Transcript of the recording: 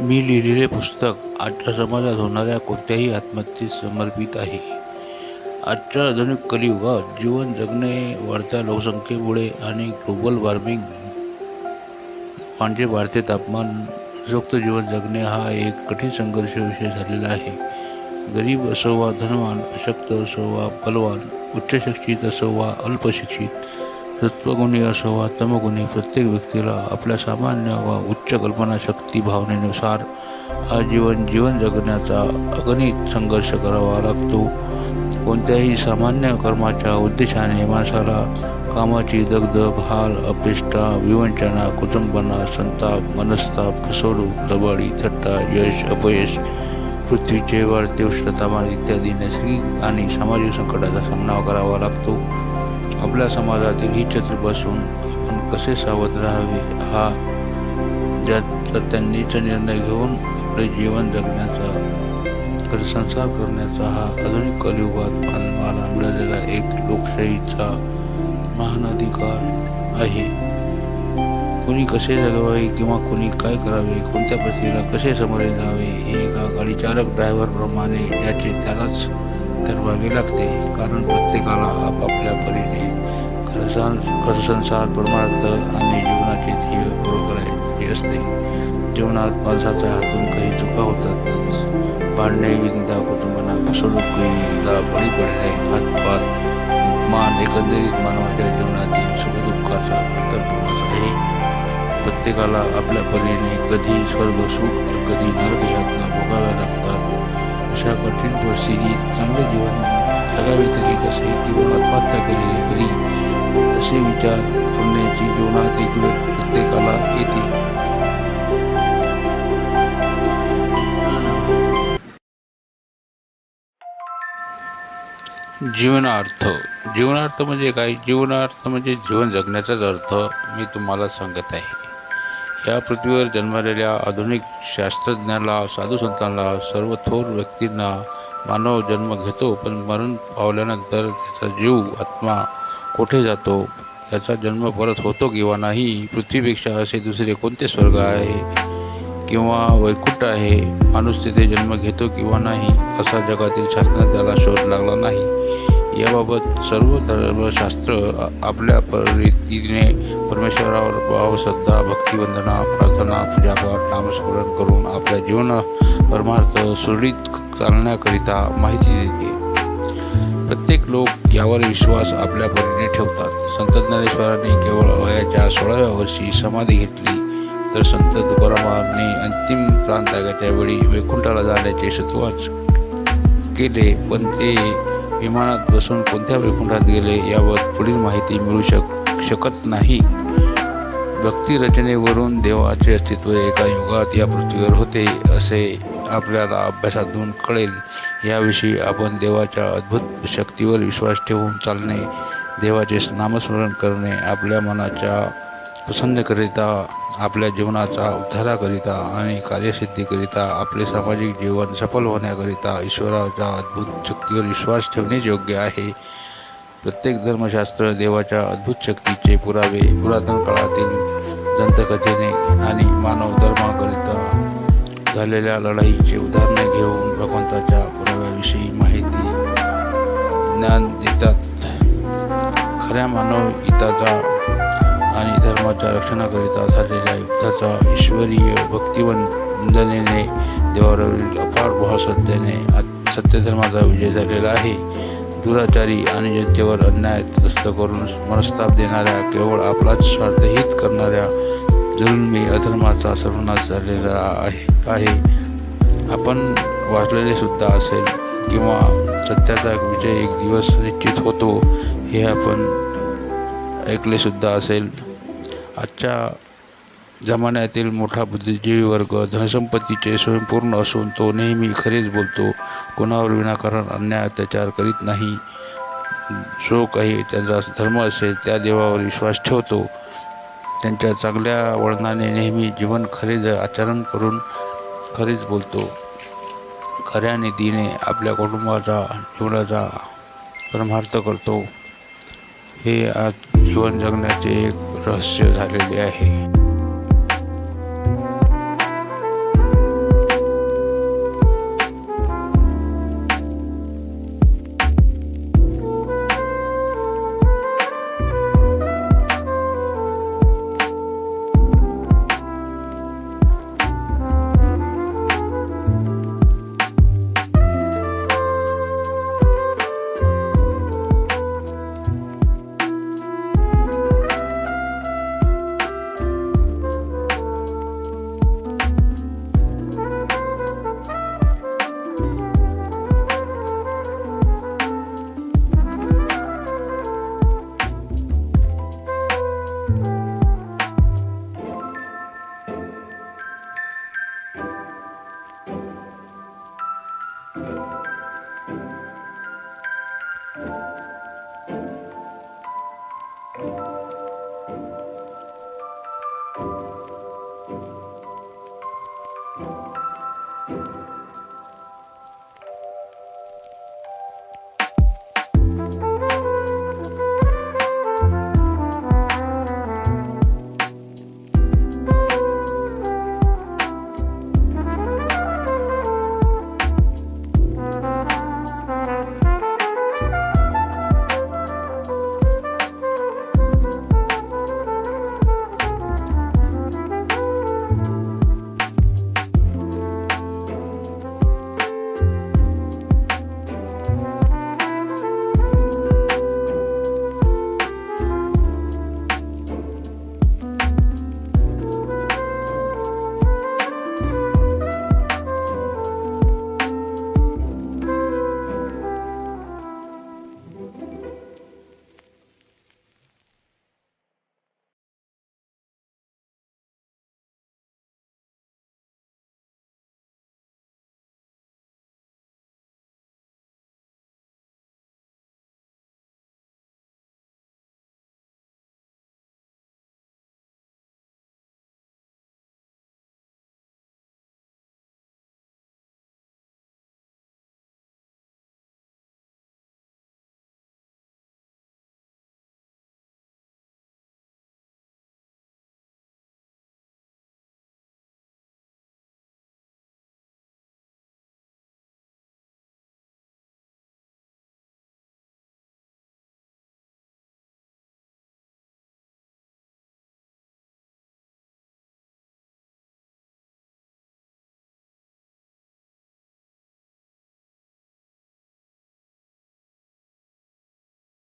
मी लिहिलेले पुस्तक आजच्या समाजात होणाऱ्या कोणत्याही आत्महत्येस समर्पित आहे. आजच्या आधुनिक कलियुगात जीवन जगणे वाढत्या लोकसंख्येमुळे आणि ग्लोबल वॉर्मिंग म्हणजे वाढते तापमान जोक्त जीवन जगणे हा एक कठीण संघर्ष विषय झालेला आहे. गरीब असो वा धनवान अशक्त असो वा बलवान उच्च शिक्षित असो वा अल्पशिक्षित सत्वगुणी असो वा तमगुणी प्रत्येक व्यक्तीला आपल्या सामान्य व उच्च कल्पनाशक्ती भावनेनुसार हा जीवन जीवन जगण्याचा अगणित संघर्ष करावा लागतो. कोणत्याही सामान्य कर्माच्या उद्देशाने माणसाला कामाची दगदग हाल अपेष्टा विवंचना कुटुंबना संताप मनस्ताप फसवणूक दबाडी थट्टा यश अपयश पृथ्वीचे वाढते उष्णतामान इत्यादी नैसर्गिक आणि सामाजिक संकटाचा सामना करावा लागतो. आपल्या समाजातील ही छत्रपासून आपण कसे सावध राहावे हा ज्याचा त्यांनीच निर्णय घेऊन आपले जीवन जगण्याचा संसार करण्याचा हा आधुनिक कलियुगात मानवाला मिळालेला एक लोकशाहीचा महान अधिकार आहे. कोणी कसे जगवावे किंवा कोणी काय करावे कोणत्या परिस्थितीला कसे सामोरे जावे हे एका गाडी चालक ड्रायव्हरप्रमाणे याचे त्यालाच ठरवावे लागते कारण प्रत्येकाला आपापल्या परीने खरसां खरसंसार परमार्थ आणि जीवनाचे ध्येय पूर्ण करायचे असते. जीवनात माणसाच्या हातून काही चुका होतात भांडणे विंदा कुटुंबांना फसवणुकीला बळी पडणे हातपात मान एकंदरीत मानवाच्या जीवनातील सुखदुःखाचा प्रकल्प आहे. प्रत्येकाला आपल्या परीने कधी स्वर्ग सुख तर कधी नर्क यातना भोगाव्या लागतात. अशा कठीण परिस्थितीत चांगले जीवन जगावे तरी कसे किंवा आत्महत्या केलेली तरी असे विचार करण्याची जीवनात एक वेळ प्रत्येकाला येते. जीवनार्थ. जीवनार्थ म्हणजे काय? जीवनार्थ म्हणजे जीवन जगण्याचाच अर्थ मी तुम्हाला सांगत आहे. या पृथ्वीवर जन्मलेल्या आधुनिक शास्त्रज्ञाला साधूसंतांना सर्व थोर व्यक्तींना मानव जन्म घेतो पण मरण पावल्यानंतर त्याचा जीव आत्मा कोठे जातो? त्याचा जन्म परत होतो किंवा नाही पृथ्वीपेक्षा असे दुसरे कोणते स्वर्ग आहे? किंवा वैकुंठ आहे? माणूस तिथे जन्म घेतो किंवा नाही असा जगातील शास्त्रज्ञाला शोध लागला नाही. याबाबत सर्व धर्मशास्त्र आपल्या रीतीने परमेश्वरावर भाव श्रद्धा भक्तिवंदना प्रार्थना पूजापाठ नामस्मरण करून आपल्या जीवन परमार्थ सुरळीत चालण्याकरिता माहिती देते. प्रत्येक लोक यावर विश्वास आपल्या परीने ठेवतात. संत ज्ञानेश्वरांनी केवळ वयाच्या सोळाव्या वर्षी समाधी घेतली तर संत तुकारामांनी अंतिम प्राण वेळी वैकुंठाला जाण्याचे सुतवाच केले पण ते विमानात बसून कोणत्या वैकुंठात गेले यावर पुढील माहिती मिळू शक शकत नाही. व्यक्तिरचनेवरून देवाचे अस्तित्व एका युगात या पृथ्वीवर होते असे आपल्याला अभ्यासातून कळेल. याविषयी आपण देवाच्या अद्भुत शक्तीवर विश्वास ठेवून चालणे देवाचे नामस्मरण करणे आपल्या मनाच्या प्रसन्नकरिता आपल्या जीवनाचा उद्धाराकरिता आणि कार्यसिद्धीकरिता आपले सामाजिक जीवन सफल होण्याकरिता ईश्वराच्या अद्भुत शक्तीवर विश्वास ठेवणेच योग्य आहे. प्रत्येक धर्मशास्त्र देवाच्या अद्भुत शक्तीचे पुरावे पुरातन काळातील दंतकथेने आणि मानव धर्माकरिता झालेल्या लढाईचे उदाहरणे घेऊन भगवंताच्या पुराव्याविषयी माहिती ज्ञान देतात. खऱ्या मानव हिताचा धर्माच्या रक्षणाकरिता झालेल्या युद्धाचा ईश्वरीय भक्तिवंदनेने देवावरील अपार भाव श्रद्धेने सत्यधर्माचा विजय झालेला आहे. दुराचारी आणि जनतेवर अन्याय तटस्थ करून मनस्ताप देणाऱ्या केवळ आपलाच स्वार्थहित करणाऱ्या जुलमी अधर्माचा सर्वनाश झालेला आहे. आहे. आपण वाचलेले सुद्धा असेल किंवा सत्याचा विजय एक दिवस निश्चित होतो हे आपण ऐकले सुद्धा असेल. आजच्या जमान्यातील मोठा बुद्धिजीवी वर्ग धनसंपत्तीचे स्वयंपूर्ण असून तो नेहमी खरेच बोलतो कोणावर विनाकारण अन्याय अत्याचार करीत नाही. जो काही त्यांचा धर्म असेल त्या देवावर विश्वास ठेवतो. त्यांच्या चांगल्या वळणाने नेहमी जीवन खरेच आचरण करून खरेच बोलतो. खऱ्या नीतीने आपल्या कुटुंबाचा जीवनाचा परमार्थ करतो. हे आज जीवन जगण्याचे एक रहस्य झालेले आहे